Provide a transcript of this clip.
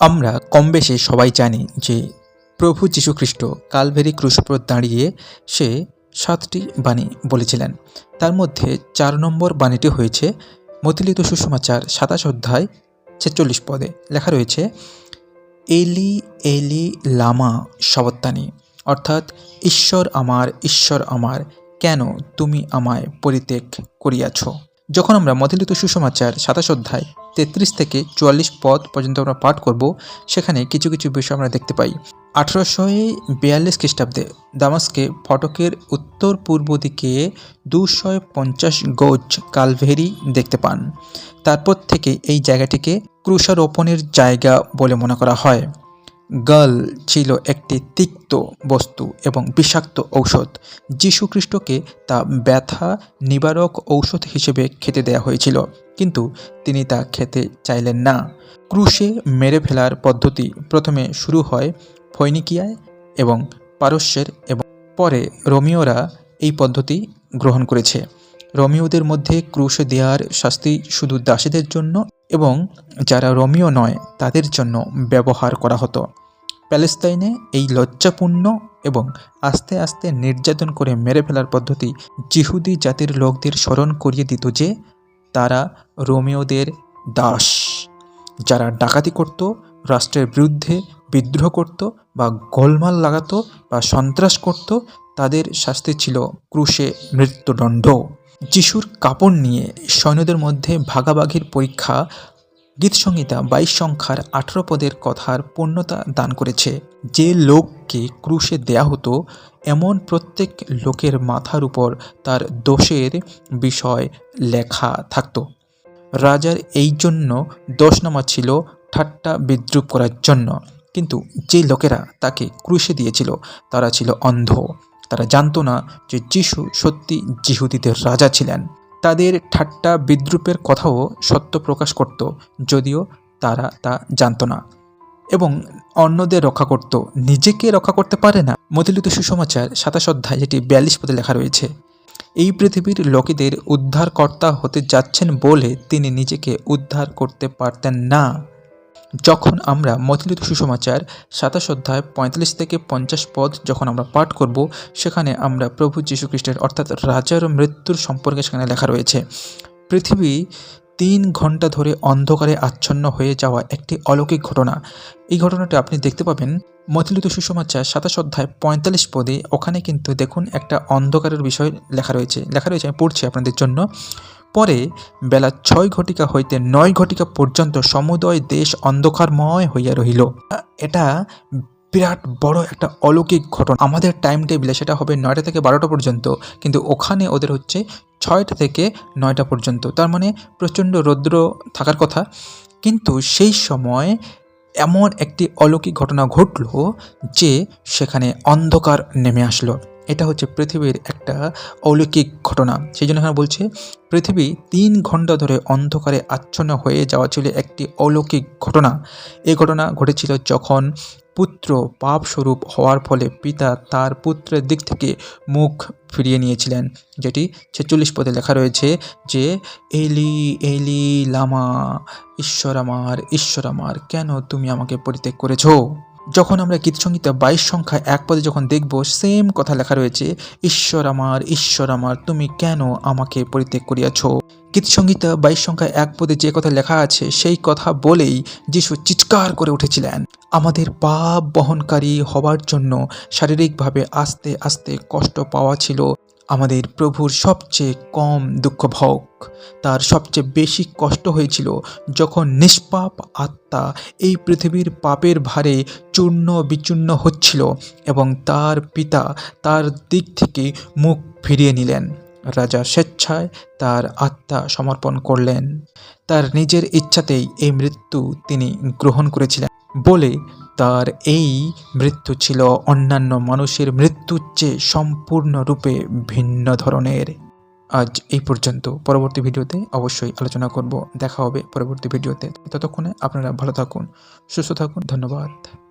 আমরা কম বেশি সবাই জানি যে প্রভু যীশুখ্রিস্ট কালভেরি ক্রুশ দাঁড়িয়ে সে সাতটি বাণী বলেছিলেন। তার মধ্যে চার নম্বর বাণীটি হয়েছে, মতিলিত সুসমাচার সাতাশ অধ্যায় ছেচল্লিশ পদে লেখা রয়েছে, এলি এলি লামা সবত্তানি, অর্থাৎ ঈশ্বর আমার ঈশ্বর আমার, কেন তুমি আমায় পরিত্যাগ করিয়াছ? যখন আমরা মতিলিত সুসমাচার সাতাশ অধ্যায় তেত্রিশ থেকে চুয়াল্লিশ পদ পর্যন্ত আমরা পাঠ করব। সেখানে কিছু কিছু বিষয় আমরা দেখতে পাই। আঠারোশো বিয়াল্লিশ খ্রিস্টাব্দে দামাসকে ফটকের উত্তর পূর্ব দিকে দুশো পঞ্চাশ গজ কালভেরি দেখতে পান। তারপর থেকে এই জায়গাটিকে ক্রুশারোপণের জায়গা বলে মনে করা হয়। গাল ছিল একটি তিক্ত বস্তু এবং বিষাক্ত ঔষধ। যীশুখ্রিস্টকে তা ব্যথা নিবারক ঔষধ হিসেবে খেতে দেয়া হয়েছিল। কিন্তু তিনি তা খেতে চাইলেন না। ক্রুশে মেরে ফেলার পদ্ধতি প্রথমে শুরু হয় ফৈনিকিয়ায় এবং পারস্যের এবং পরে রোমিওরা এই পদ্ধতি গ্রহণ করেছে। রোমিওদের মধ্যে ক্রুশে দেওয়ার শাস্তি শুধু দাসীদের জন্য এবং যারা রোমিও নয়, তাদের জন্য ব্যবহার করা হতো। প্যালেস্তাইনে এই লজ্জাপূর্ণ এবং আস্তে আস্তে নির্যাতন করে মেরে ফেলার পদ্ধতি জিহুদি জাতির লোকদের স্মরণ করিয়ে দিত যে তারা রোমিওদের দাস, যারা ডাকাতি করত, রাষ্ট্রের বিরুদ্ধে বিদ্রোহ করত বা গোলমাল লাগাতো বা সন্ত্রাস করত, তাদের শাস্তি ছিল ক্রুশে মৃত্যুদণ্ড। যিশুর কাপড় নিয়ে সৈন্যদের মধ্যে ভাগাভাগির পরীক্ষা গীতসংহিতা বাইশ সংখ্যার আঠেরো পদের কথার পূর্ণতা দান করেছে। যে লোককে ক্রুশে দেয়া হতো, এমন প্রত্যেক লোকের মাথার উপর তার দোষের বিষয় লেখা থাকতো। রাজার এই জন্য দোষনামা ছিল ঠাট্টা বিদ্রুপ করার জন্য। কিন্তু যে লোকেরা তাকে ক্রুশে দিয়েছিল, তারা ছিল অন্ধ। তারা জানতো না যে যিশু সত্যি জিহুদিদের রাজা ছিলেন। তাদের ঠাট্টা বিদ্রুপের কথাও সত্য প্রকাশ করত, যদিও তারা তা জানত না এবং অন্যদের রক্ষা করত। নিজেকে রক্ষা করতে পারে না। মতিলিত সুসমাচার, সাতাশ অধ্যায়, যেটি বিয়াল্লিশ পদে লেখা রয়েছে। এই পৃথিবীর লোকেদের উদ্ধারকর্তা হতে যাচ্ছেন বলে তিনি নিজেকে উদ্ধার করতে পারতেন না। যখন আমরা মতিলিত সুসমাচার সাতাশ অধ্যায় পঁয়তাল্লিশ থেকে পঞ্চাশ পদ যখন আমরা পাঠ করব, সেখানে আমরা প্রভু যীশুখ্রিস্টের অর্থাৎ রাজার মৃত্যুর সম্পর্কে সেখানে লেখা রয়েছে। পৃথিবী তিন ঘণ্টা ধরে অন্ধকারে আচ্ছন্ন হয়ে যাওয়া একটি অলৌকিক ঘটনা। এই ঘটনাটি আপনি দেখতে পাবেন। মতিলিত সুসমাচার সাতাশ অধ্যায় পঁয়তাল্লিশ পদে ওখানে কিন্তু দেখুন একটা অন্ধকারের বিষয় লেখা রয়েছে। লেখা রয়েছে, আমি পড়ছি আপনাদের জন্য। পরে বেলা ছয় ঘটিকা হইতে নয় ঘটিকা পর্যন্ত সমুদয় দেশ অন্ধকারময় হইয়া রহিল। এটা বিরাট বড় একটা অলৌকিক ঘটনা। আমাদের টাইম টেবিলে সেটা হবে নয়টা থেকে বারোটা পর্যন্ত, কিন্তু ওখানে ওদের হচ্ছে ছয়টা থেকে নয়টা পর্যন্ত। তার মানে প্রচণ্ড রৌদ্র থাকার কথা। কিন্তু সেই সময় এমন একটি অলৌকিক ঘটনা ঘটল যে সেখানে অন্ধকার নেমে আসলো। এটা হচ্ছে পৃথিবীর একটা অলৌকিক ঘটনা। সেই জন্য এখানে বলছে, পৃথিবী তিন ঘণ্টা ধরে অন্ধকারে আচ্ছন্ন হয়ে যাওয়া ছিল একটি অলৌকিক ঘটনা। এই ঘটনা ঘটেছিল যখন পুত্র পাপস্বরূপ হওয়ার ফলে পিতা তার পুত্রের দিক থেকে মুখ ফিরিয়ে নিয়েছিলেন, যেটি ছেচল্লিশ পদে লেখা রয়েছে যে, এলি এলি লামা, ঈশ্বর আমার ঈশ্বর আমার, কেন তুমি আমাকে পরিত্যাগ করেছ? যখন আমরা গীতসংগীতা বাইশ সংখ্যা এক পদে যখন দেখব সেম কথা লেখা রয়েছে, ঈশ্বর আমার ঈশ্বর আমার, তুমি কেন আমাকে পরিত্যাগ করিয়াছ? গীতসংগীতা বাইশ সংখ্যা এক পদে যে কথা লেখা আছে, সেই কথা বলেই যিশু চিৎকার করে উঠেছিলেন। আমাদের পাপ বহনকারী হবার জন্য শারীরিকভাবে আস্তে আস্তে কষ্ট পাওয়া ছিল। আমাদের প্রভুর সবচেয়ে কম দুঃখ ভোগ। তার সবচেয়ে বেশি কষ্ট হয়েছিল যখন নিষ্পাপ আত্মা এই পৃথিবীর পাপের ভারে চূর্ণ বিচূর্ণ হচ্ছিল এবং তার পিতা তার দিক থেকে মুখ ফিরিয়ে নিলেন। রাজা স্বেচ্ছায় তার আত্মা সমর্পণ করলেন। তার নিজের ইচ্ছাতেই এই মৃত্যু তিনি গ্রহণ করেছিলেন। বলে তার এই মৃত্যু ছিল অন্যান্য মানুষের মৃত্যুর চেয়ে সম্পূর্ণরূপে ভিন্ন ধরনের। আজ এই পর্যন্ত। পরবর্তী ভিডিওতে অবশ্যই আলোচনা করব। দেখা হবে পরবর্তী ভিডিওতে। ততক্ষণে আপনারা ভালো থাকুন, সুস্থ থাকুন। ধন্যবাদ।